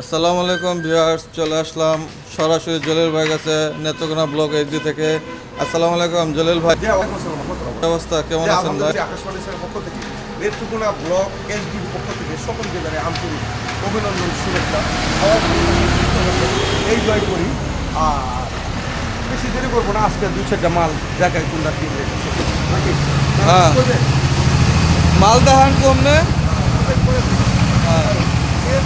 আসসালামু আলাইকুম ভিউয়ার্স চলে আসলাম সরাসরি জলিল ভাই কাছে নেত্রকোনা ব্লক এইচডি থেকে আসসালামু আলাইকুম জলিল ভাই অবস্থা কেমন আছেন ভাই যে পক্ষ থেকে নেত্রকোনা ব্লক এসডির পক্ষ থেকে সকলকে জানাই আন্তরিক অভিনন্দন শুভেচ্ছা সবাই ভালো থাকবেন, সুস্থ থাকবেন। এই জয় করি আর বেশি দেরি করব না আজকে দুই চারটা মাল কোনটা। নাকি হ্যাঁ। মাল দেখান কমনে এর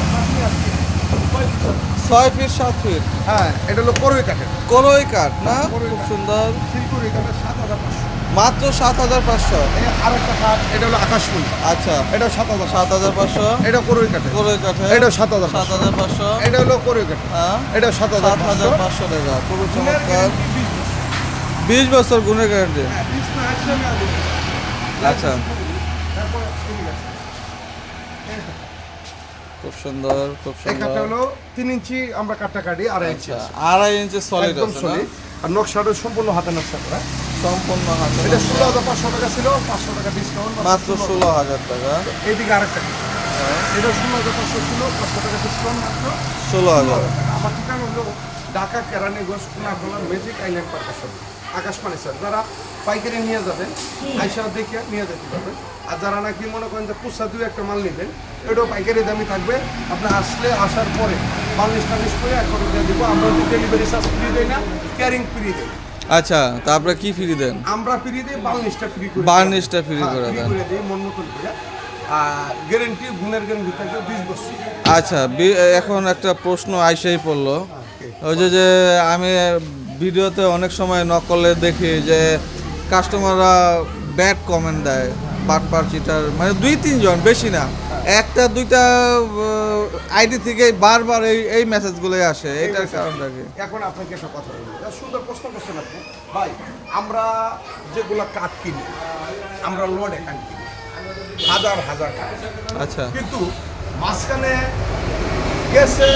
ছয় ফিট সাত ফিট। হ্যাঁ এটা হলো করই কাঠের। করই কাঠ না? খুব সুন্দর। শিলকুড়ি কাঠের সাত হাজার পাঁচশো। মাত্র সাত হাজার পাঁচশো? এই আরেকটা কাঠ এটা হলো আকাশমণি। আচ্ছা। এটা সাত হাজার সাত হাজার পাঁচশো? এটা করই কাঠের। করই কাঠে এটা সাত হাজার সাত হাজার পাঁচশো? এটা হলো করই কাঠের। হ্যাঁ? এটা সাত হাজার সাত হাজার পাঁচশো। টাকা। গুণের চমৎকার। বিশ বছর। গুণের গ্যারান্টি হ্যাঁ। আচ্ছা। খুব সুন্দর খুব এই কাঠটা হলো তিন ইঞ্চি আমরা কাঠটা কাটি আড়াই ইঞ্চি আচ্ছা আড়াই ইঞ্চি সলিড আছে না? আর নকশাটা সম্পূর্ণ হাতে নকশা করা। সম্পূর্ণ হাতে এটা নকশা। ষোলো হাজার পাঁচশো টাকা ছিল পাঁচশো টাকা ডিসকাউন্ট মাত্র ষোলো হাজার টাকা। এইদিকে আরেকটা। কাঠ। এটা ষোলো হাজার পাঁচশো ছিল পাঁচশো টাকা ডিসকাউন্ট মাত্র। ষোলো হাজার। আমার ঠিকানা হলো ঢাকা কেরানীগঞ্জ কুনাখোলা ম্যাজিক আইল্যান্ড পার্কের আকাশবাণী স্যার যারা পাইকারি নিয়ে যাবেন আইসা দেখে নিয়ে যেতে পারবেন। আর যারা নাকি মনে করেন যে পুষা দুই একটা মাল নেবেন এটাও পাইকারি দামি থাকবে। আপনি আসলে আসার পরে বার্নিশ টার্নিশ করে এক করে দিয়ে দেবো। আমরা ডেলিভারি চার্জ ফ্রি দেয় না ক্যারিং ফ্রি দেয় আচ্ছা তা আপনারা কি ফ্রি দেন? আমরা ফ্রি দিই বার্নিশটা ফ্রি করে বার্নিশটা free হ্যাঁ, করে দেন। করে দিই মন মতন করে। আর গ্যারেন্টি গুণের গ্যারেন্টি থাকবে বিশ বছর। আচ্ছা এখন একটা প্রশ্ন আইসেই পড়ল। ওই যে যে আমি ভিডিওতে অনেক সময় নকলে দেখি যে কাস্টমাররা ব্যাড কমেন্ট দেয় বাটপার চিটার মানে দুই তিনজন বেশি না। একটা দুইটা আইডি থেকে বারবার এই এই মেসেজগুলোই আসে এটার কারণটা কি? এখন আপনাকে একটা কথা বলি সুন্দর প্রশ্ন করছেন আপনি। ভাই আমরা যেগুলো কাঠ কিনি আমরা লড়ে কাঠ কিনি হাজার হাজার কাঠ আচ্ছা। কিন্তু মাঝখানে গেছে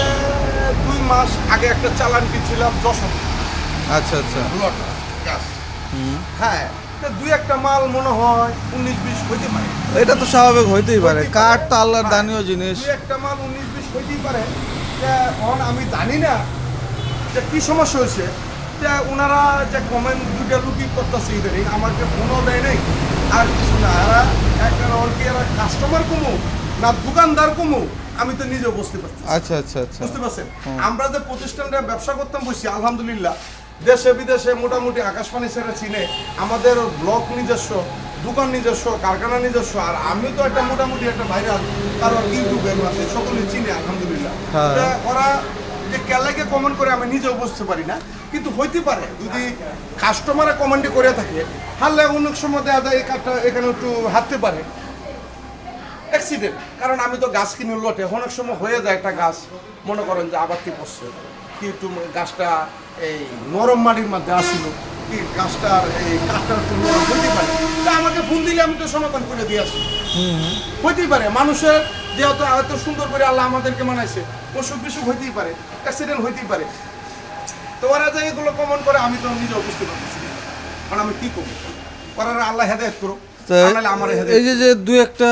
দুই মাস আগে একটা চালান কিনছিলাম যশোর। আচ্ছা আচ্ছা। গাছ হ্যাঁ দুই একটা মাল মনে হয় উনিশ বিশ হইতে পারে। এটা তো স্বাভাবিক হইতেই পারে। কাঠ তো আল্লাহর হ্যাঁ, দানীয় জিনিস। দুই একটা মাল উনিশ বিশ হইতেই পারে। এখন আমি জানি না যে কি সমস্যা হয়েছে। যে ওনারা যে কমেন্ট দুইটা লুকি করতেছে ইদানিং আমাকে ফোনও দেয় নাই। আর কিছু না এরা একটা কি এরা কাস্টমার কমু না দোকানদার কমু আমি তো নিজেও বুঝতে পারছি আচ্ছা আচ্ছা আচ্ছা। বুঝতে পারছেন? আমরা যে প্রতিষ্ঠানটা ব্যবসা করতাম বসছি আলহামদুলিল্লাহ দেশে বিদেশে মোটামুটি আকাশবাণী ছেড়ে চিনে। আমাদের ব্লক নিজস্ব দোকান নিজস্ব কারখানা নিজস্ব আর আমি তো একটা মোটামুটি একটা ভাইরাল কারণ ইউটিউবের মাধ্যমে সকলে চিনে আলহামদুলিল্লাহ। হ্যাঁ। ওরা যে কেলাকে কমেন্ট করে আমি নিজেও বুঝতে পারি না। কিন্তু হইতে পারে যদি কাস্টমারে কমেন্টে করে থাকে হারলে অনেক সময় দেখা যায় এই কাঠটা এখানে একটু হাঁটতে পারে। অ্যাক্সিডেন্ট কারণ আমি তো গাছ কিনে লটে অনেক সময় হয়ে যায় একটা গাছ মনে করেন যে আবারটি পড়ছে কি একটু গাছটা এই নরম মাটির মধ্যে আসছিল কি গাছটার এই কাঠটার একটু নরম হইতে পারে। তা আমাকে ফোন দিলে আমি তো সমাধান করে দিয়ে আসি। হইতেই পারে মানুষের যেহেতু এত সুন্দর করে আল্লাহ আমাদেরকে মানাইছে অসুখ বিসুখ হইতেই পারে অ্যাক্সিডেন্ট হইতেই পারে। তো ওরা যে এগুলো কমন করে আমি তো নিজেও বুঝতে পারতেছি কারণ আমি কি করব? ওরা আল্লাহ হেদায়ত করো আমার এই যে যে দু একটা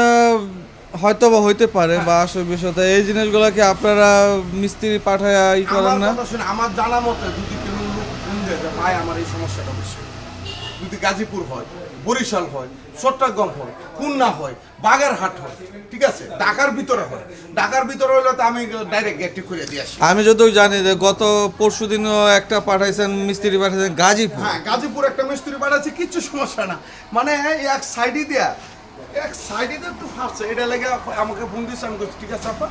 হয়তো বা হইতে পারে বা আসল বিষয়টা এই জিনিসগুলো কি আপনারা মিস্ত্রি পাঠায় ই করেন না? আমার জানা মতে যদি যে ভাই আমার এই সমস্যাটা হচ্ছে। যদি গাজীপুর হয় বরিশাল হয় চট্টগ্রাম হয় খুলনা হয় বাগেরহাট হয় ঠিক আছে? ঢাকার ভিতরে হয়। ঢাকার ভিতরে হলে তো আমি ডাইরেক্ট গেটটি করে দিয়ে আসি। আমি যতটুকু জানি যে গত পরশু দিনও একটা পাঠাইছেন মিস্ত্রি পাঠাইছেন গাজীপুর। হ্যাঁ গাজীপুর একটা মিস্ত্রি পাঠাচ্ছে কিচ্ছু সমস্যা না। মানে এক সাইডে দেয়া এক সাইডে দিয়ে একটু ফাটছে এটা লেগে আমাকে ফোন দিচ্ছে আমি ঠিক আছে আপা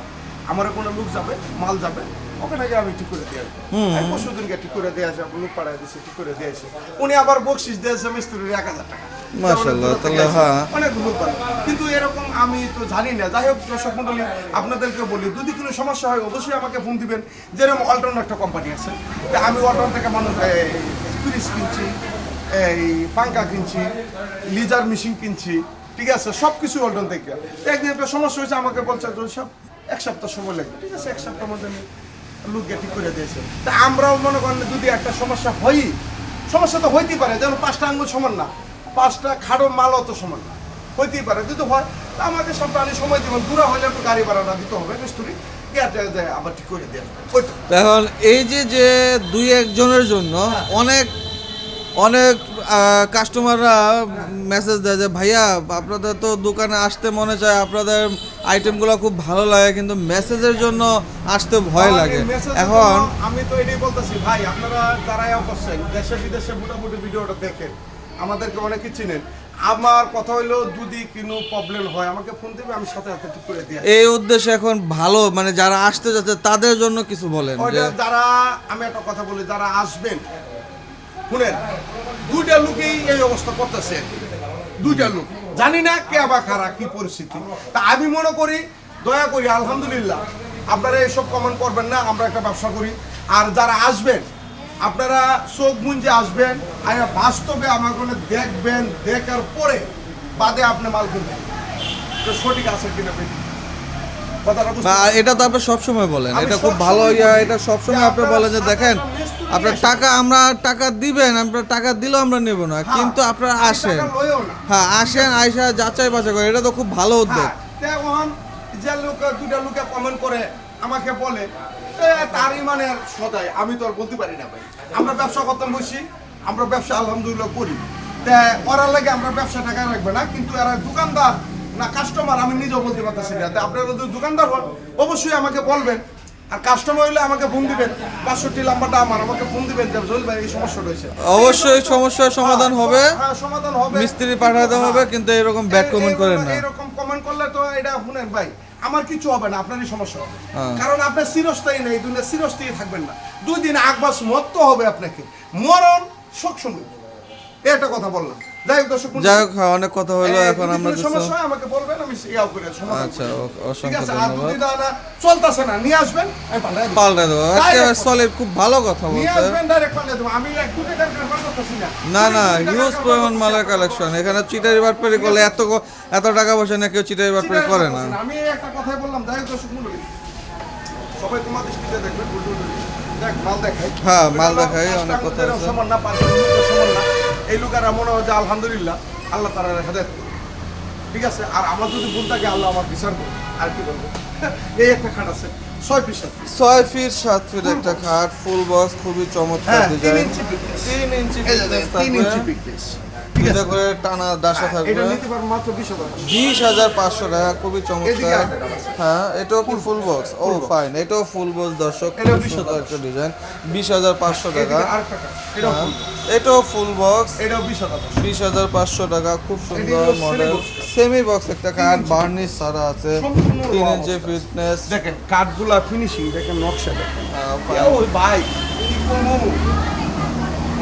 আমার কোনো লোক যাবে মাল যাবে আমি ঠিক করে দিয়ে আসব? আমি ঠিক করে দিয়ে আসি লোক দিচ্ছে ঠিক করে দিয়ে আসি। উনি আবার বকশিস দিয়েছে মিস্ত্রির এক হাজার টাকা। মাশাআল্লাহ, তাহলে হ্যাঁ। অনেক কিন্তু এরকম আমি তো জানি না। যাই হোক দর্শক মন্ডলী আপনাদেরকে বলি যদি কোনো সমস্যা হয় অবশ্যই আমাকে ফোন দিবেন। যেরকম অল্টন একটা কোম্পানি আছে আমি অল্টন থেকে মানুষ ফ্রিজ কিনছি এই পাঙ্কা কিনছি লিজার মেশিন কিনছি ঠিক আছে সব কিছু অল্টন থেকে একদিন একটা সমস্যা হয়েছে আমাকে বলছে সব এক সপ্তাহ সময় লাগবে। ঠিক আছে এক সপ্তাহের মধ্যে আমি লোক ঠিক করে দিয়েছে। তা আমরাও মনে করেন যদি একটা সমস্যা হয়ই সমস্যা তো হইতেই পারে যেমন পাঁচটা আঙ্গুল সমান না। পাঁচটা খাড়ো মালও তো সমান না। হইতেই পারে যদি হয় তা আমাকে সপ্তাহে সময় দেবেন। দূরা হলে একটু গাড়ি ভাড়া না দিতে হবে মিস্ত্রি। আবার ঠিক করে দেয় এখন এই যে যে দুই একজনের জন্য অনেক অনেক কাস্টমাররা মেসেজ দেয় যে ভাইয়া আপনাদের তো দোকানে আসতে মনে চায় আপনাদের আইটেমগুলো খুব ভালো লাগে কিন্তু মেসেজের জন্য আসতে ভয় লাগে এখন আমি তো এটাই বলতেছি ভাই আপনারা যারা ইয়া করছেন দেশে বিদেশে মোটামুটি ভিডিওটা দেখেন আমাদেরকে অনেকে চিনেন আমার কথা হইল যদি কোনো প্রবলেম হয় আমাকে ফোন দেবে আমি সাথে সাথে ঠিক করে আসব। এই উদ্দেশ্যে এখন ভালো মানে যারা আসতে যাচ্ছে তাদের জন্য কিছু বলেন যারা আমি একটা কথা বলি যারা আসবেন শুনেন দুইটা লোকেই এই অবস্থা করতেছে। দুইটা লোক। জানি না কে বা খারাপ কি পরিস্থিতি। তা আমি মনে করি দয়া করি আলহামদুলিল্লাহ আপনারা এইসব কমেন্ট করবেন না আমরা একটা ব্যবসা করি। আর যারা আসবেন আপনারা চোখ মুঞ্জে আসবেন আর বাস্তবে আমার ওখানে দেখবেন দেখার পরে বাদে আপনি মাল কিনবেন। তো সঠিক আছে কিনা এটা তো আপনি সবসময় বলেন। এটা খুব ভালো ইয়া এটা সবসময় আপনি বলেন যে দেখেন আপনার টাকা আমরা টাকা দিবেন আপনার টাকা দিলেও আমরা নেব না। হ্যাঁ, কিন্তু আপনারা আসেন। হ্যাঁ আসেন আইসা যাচাই বাছাই করেন। এটা তো খুব ভালো উদ্যোগ। হ্যাঁ, তখন যে লোক দুটা লোকে কমেন্ট করে আমাকে বলে তারই মানে সদাই আমি তো আর বলতে পারি না ভাই। আমরা ব্যবসা করতাম বসি আমরা ব্যবসা আলহামদুলিল্লাহ করি। তা ওরা লাগে আমরা ব্যবসা টাকা রাখবে না কিন্তু এরা দোকানদার না কাস্টমার আমি নিজেও বলতে পারতেছি না। তা আপনারা যদি দোকানদার হন অবশ্যই আমাকে বলবেন আর কাস্টমার হইলে আমাকে ফোন দিবেন। বাষট্টি নাম্বারটা আমার আমাকে ফোন দিবেন যে জল ভাই এই সমস্যা রয়েছে। অবশ্যই সমস্যার সমাধান হবে। হ্যাঁ সমাধান হবে। মিস্ত্রি পাঠাতে হবে কিন্তু এরকম ব্যাড কমেন্ট করেন না। এরকম কমেন্ট করলে তো এটা শুনেন ভাই আমার কিছু হবে না আপনারই সমস্যা হবে। হ্যাঁ। কারণ আপনার চিরস্থায়ী নেই দুনিয়া চিরস্থায়ী থাকবেন না। দুই দিন আকবাস মরতে হবে আপনাকে। মরণ সবসময় এই একটা কথা বললাম। যাই হোক দর্শক যাই হোক হ্যাঁ, অনেক কথা হলো এখন আমরা সমস্যা আমাকে বলবেন আমি ইয়াও করে আচ্ছা অসংখ্য ধন্যবাদ। না না চলতেছে না নিয়ে আসবেন আমি পাল্টাই দেবো। একেবারে সলিড খুব ভালো কথা দেবো। আমি না। না হিউজ পরিমাণ মালের কালেকশন এখানে চিটারি বাটপারি করলে এত এত টাকা পয়সা না কেউ চিটারি বাটপারি করে না। আমি একটা কথাই বললাম যাই হোক দর্শক সবাই তোমার দৃষ্টিতে। দেখ মাল দেখাই। হ্যাঁ, মাল দেখাই, অনেক কথা আছে। সমান না সমান না। এই লোকেরা মনে হয় যে আলহামদুলিল্লাহ আল্লাহ তারা হেদায়ত দেয়। ঠিক আছে? আর আমার যদি ভুল থাকে আল্লাহ আমার বিচার করবে। আর কি বলব? এই একটা খাট আছে। ছয় পিস আছে। ছয় ফিট সাত ফিট একটা খাট ফুল বক্স খুবই চমৎকার হ্যাঁ তিন ইঞ্চি। তিন ইঞ্চি তিন ইঞ্চি। ঠিক আছে। করে টানা দাসা হ্যাঁ, থাকবে। এটা নিতে পারব মাত্র টাকা। খুবই চমৎকার। হ্যাঁ এটাও কি ফুল বক্স ও ফাইন এটাও ফুল বক্স দর্শক সুন্দর একটা ডিজাইন বিশ হাজার পাঁচশো টাকা। এটাও হ্যাঁ, ফুল বক্স এটাও বিশ হাজার টাকা। পাঁচশো টাকা খুব সুন্দর মডেল সেমি বক্স একটা কাঠ। বার্নিশ ছাড়া আছে। তিন ইঞ্চি ফিটনেস দেখেন কাঠগুলা ফিনিশিং দেখেন নকশা দেখেন। হ্যাঁ, ওই ভাই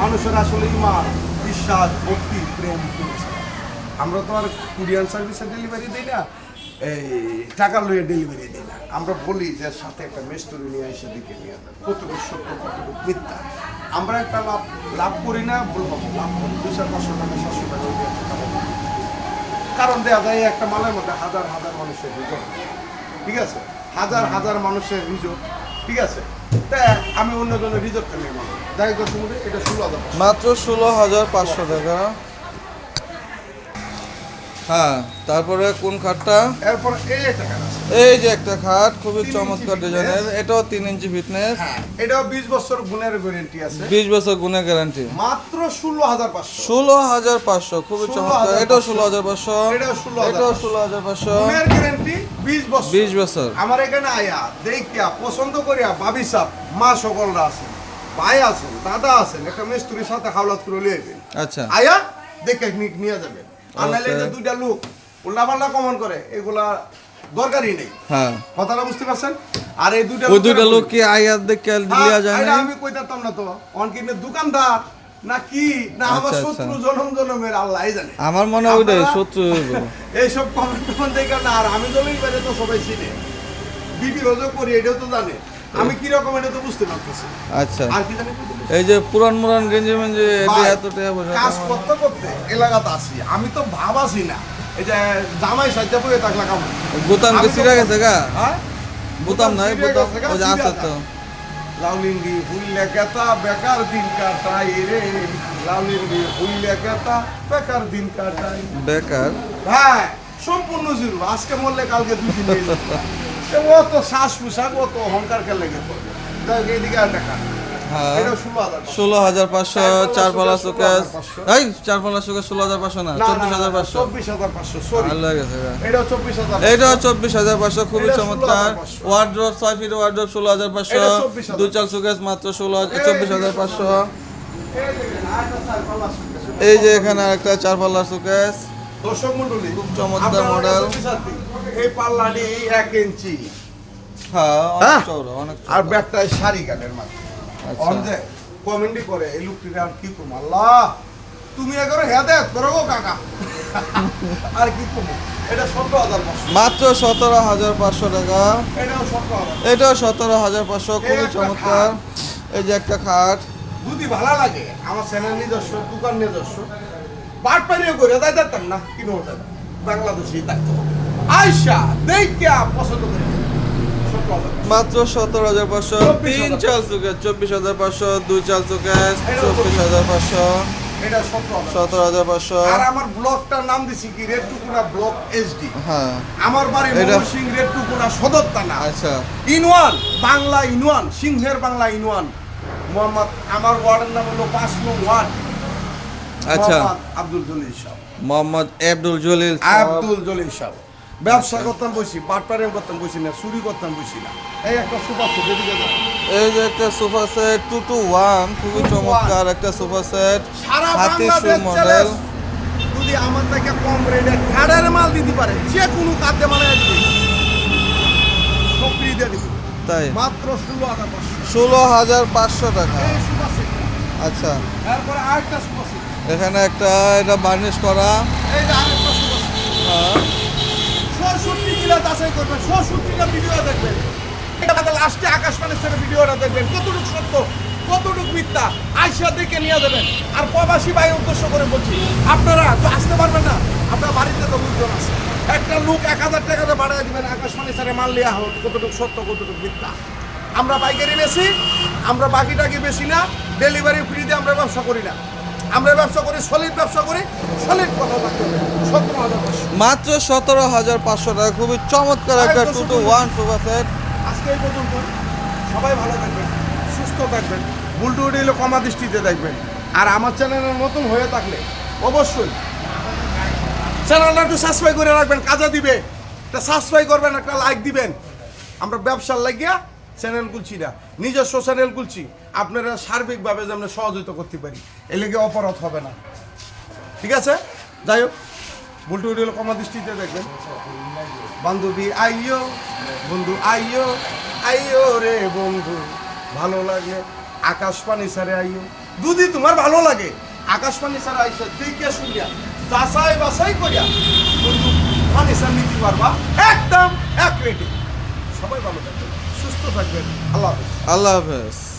মানুষের আসলে ইমান বিশ্বাস ভক্তি প্রেম। আমরা তো আর কুরিয়ার সার্ভিসে ডেলিভারি দিই না, এই টাকা লইয়ে ডেলিভারি দিই না। আমরা বলি যে সাথে একটা মেস্তুরি নিয়ে এসে দিকে নিয়ে কতটুকু সত্য, কতটুকু মিথ্যা? আমরা একটা লাভ লাভ করি না বলব লাভ করি দুই চার পাঁচশো টাকা, সাতশো টাকা। কারণ দেওয়া যায় একটা মালের মধ্যে হাজার হাজার মানুষের রিজোর্ট ঠিক আছে? হাজার হাজার মানুষের রিজোর্ট ঠিক আছে? তাই আমি অন্য জনের রিজোর্টটা নিয়ে মানো যাই এটা ষোলো হাজার মাত্র ষোলো হাজার পাঁচশো টাকা। হ্যাঁ তারপরে কোন খাটটা? এরপর এই একটা কাজ আছে। এই যে একটা খাট খুবই চমৎকার ডিজাইনের। এটাও তিন ইঞ্চি ফিটনেস হ্যাঁ এটাও বিশ বছর গুণের গ্যারেন্টি আছে। বিশ বছর গুণে গ্যারান্টি মাত্র ষোলো হাজার পাঁচশো। ষোলো হাজার পাঁচশো খুবই 16,500 চমৎকার। এটাও ষোলো হাজার পাঁচশো। এটাও 16,500 ষোলো হাজার পাঁচশো। গুণের গ্যারেন্টি বিশ বছর। বিশ বছর। আমার এখানে আয়া দেখিয়া পছন্দ করিয়া ভাবি সাপ মা সকলরা আছেন ভাই আছেন দাদা আছেন একটা মিস্ত্রির সাথে হাওলাত করে লিয়ে আচ্ছা। আয়া দেখে নি- নিয়ে যাবেন। আর নাহলে এই যে দুইটা লোক কমন করে এগুলা দরকারই নেই। হ্যাঁ। কথাটা বুঝতে পারছেন? আর এই দুইটা ওই দুইটা লোক কি আয়াত দেখে হ্যাঁ, লিয়া যায় না আমি কইতাম না তো। অন কিন্তু দোকানদার না না আমার আচ্ছা, শত্রু আচ্ছা। জনম জনমের আল্লাহ জানে। আমার মনে হয় ওইটাই শত্রু কমেন্ট দেখে না আর আমি জমির বাইরে তো সবাই চিনে। বিপি রোজও করি এটাও তো জানে। আমি কি রকম এটা তো বুঝতে পারতেছি। আচ্ছা। আর কি জানি? এই যে পুরান মুরান গেঞ্জি মেঞ্জি এত টাকা পয়সা কাজ করতে করতে এলাকাতে আসি। আমি তো ভাব ভাবাসি না। এই যে জামাই সাজ্জা বয়ে থাকলা কাম বোতাম কি ছিঁড়া গেছে গা? হ্যাঁ? বোতাম নাই বোতাম গেছে ওই যে আছে তো। লাউলিঙ্গি হুইলে কেতা বেকার দিন কাটাই রে। লাউলিঙ্গি হুইলে কেতা বেকার দিন কাটাই। বেকার? হ্যাঁ সম্পূর্ণ জিরো। আজকে মরলে কালকে দুই দিন ও তো শ্বাস পোশাক ও তো অহংকার কে লেগে পড়বে? যাই হোক, এইদিকে আর দেখা। এটা ষোলো হাজার ষোলো হাজার পাঁচশো চার পালা সুকেস এই চার পালা সুকেস ষোলো হাজার পাঁচশো না চব্বিশ হাজার পাঁচশো। চব্বিশ হাজার পাঁচশো লেগেছে এটাও চব্বিশ হাজার পাঁচশো খুবই চমৎকার। 16,500 ওয়ার্ড্রোপ ছয় ফিট ওয়ার্ড্রোপ ষোলো হাজার পাঁচশো। এটা 24,000 দুই চাল সুকেস মাত্র ষোলো চব্বিশ হাজার পাঁচশো। এই আরেকটা পাল্লা যে এখানে একটা চার পাল্লার সুকেস দর্শক মণ্ডলী খুব চমৎকার বিচারটি, এই পাল্লাটি এক ইঞ্চি হ্যাঁ হ্যাঁ? অনেক চৌড়া অনেক আর চৌড়া। ব্যাগটায় শাড়ি কাটের মাঝে আচ্ছা। অন্ধে কমেন্টই করে এই লোকটির আর কি কম আল্লাহ তুমি এগারো হেদায়ত করো গো কাকা। আর কি কম এটা মাত্র সতেরো হাজার পাঁচশো টাকা। এটাও সতেরো হাজার। পাঁচশো। খুবই চমৎকার। এই যে একটা খাট। যদি ভালো লাগে আমার চ্যানেল নিজস্ব দোকান নিজস্ব বাট পানিও করে তাই দেখতাম না কিনো ওটা বাংলাদেশি থাকতো আয়সা দেখে পছন্দ করে। মাত্র সতেরো হাজার পাঁচশো তিন চাল সুকেস চব্বিশ হাজার পাঁচশো দুই চাল এটাও চব্বিশ হাজার পাঁচশো। সতেরো হাজার। পাঁচশো। আর আমার ব্লগটার নাম দিছি কি? রেড টুকুরা ব্লক এইচডি হ্যাঁ। আমার বাড়ি এটা- রেড টুকুরা সদর থানা। আচ্ছা। ইনওয়ান বাংলা ইনওয়ান সিংহের বাংলা ইনওয়ান। মোহাম্মদ আমার ওয়ার্ডের নাম হলো পাঁচ নং ওয়ার্ড। আচ্ছা। আব্দুল জলিল সাহেব। মোহাম্মদ আব্দুল জলিল। আব্দুল জলিল সাহেব। ব্যবসা করতাম বসি পাটপাড়ে করতাম বসি না চুরি করতাম বসি না। এই একটা সুপার সেট এদিকে যাও। এই যে একটা sofa set two two one খুবই 2 to 1 চমৎকার একটা সোফা সেট সারা হাতি শু মডেল যদি আমার থেকে কম রেটে কার্ডের মাল দিতে পারে যে কোনো কাঁদে মানে সক্রি দিয়ে দিবে। তাই? মাত্র ষোলো হাজার পাঁচশো। ষোলো হাজার পাঁচশো টাকা। এই সুপার সেট আচ্ছা। এরপরে আরেকটা সুপার সেট এখানে একটা এটা বার্নিশ করা। এই যে আরেকটা সুপার সেট হ্যাঁ, করবেন ভিডিও দেখবেন। লাস্টে আকাশবাণীর ভিডিওটা দেখবেন, কতটুকু সত্য, কতটুকু নিয়ে যাবেন। আর প্রবাসী উদ্দেশ্য করে বলছি, আপনারা তো আসতে পারবেন না, আপনার বাড়িতে তো একটা লোক এক হাজার আকাশবাণী মাল হোক, কতটুকু সত্য, কতটুকু আমরা পাইকারি বেশি, আমরা বাকি টাকি বেশি না ডেলিভারি ফ্রিতে আমরা ব্যবসা করি না। আমরা ব্যবসা করি সলিড ব্যবসা করি সলিড কথা থাকতে হবে। সত্তর হাজার মাত্র সতেরো হাজার পাঁচশো টাকা খুবই চমৎকার একটা two two one sofa set আজকে এই পর্যন্ত সবাই ভালো থাকবেন সুস্থ থাকবেন বুলটু এলো কমা দৃষ্টিতে দেখবেন। আর আমার চ্যানেলের নতুন হয়ে থাকলে অবশ্যই চ্যানেলটা একটু সাবস্ক্রাইব করে রাখবেন কাজে দিবে। একটা সাবস্ক্রাইব করবেন একটা লাইক দিবেন। আমরা ব্যবসার লাগিয়া চ্যানেল খুলছি না। নিজস্ব চ্যানেল খুলছি। আপনারা সার্বিকভাবে যেন সহযোগিতা করতে পারি এ অপরাধ হবে না। ঠিক আছে? যাই হোক, বুলটু এলো কমা দৃষ্টিতে দেখবেন। বান্ধবী, আইয়ো, বন্ধু, আইয়ো আইয়ো রে বন্ধু, ভালো লাগে আকাশ সারে আইয়ো। দুদি তোমার ভালো লাগে। আকাশ সারে আইসা কে শুনিয়া, যাচাই বাছাই করিয়া, বন্ধু পানি সার নিতে পারবা। একদম, এক রেটে সবাই ভালো থাকবেন সুস্থ থাকবেন আল্লাহ হাফেজ আল্লাহ হাফেজ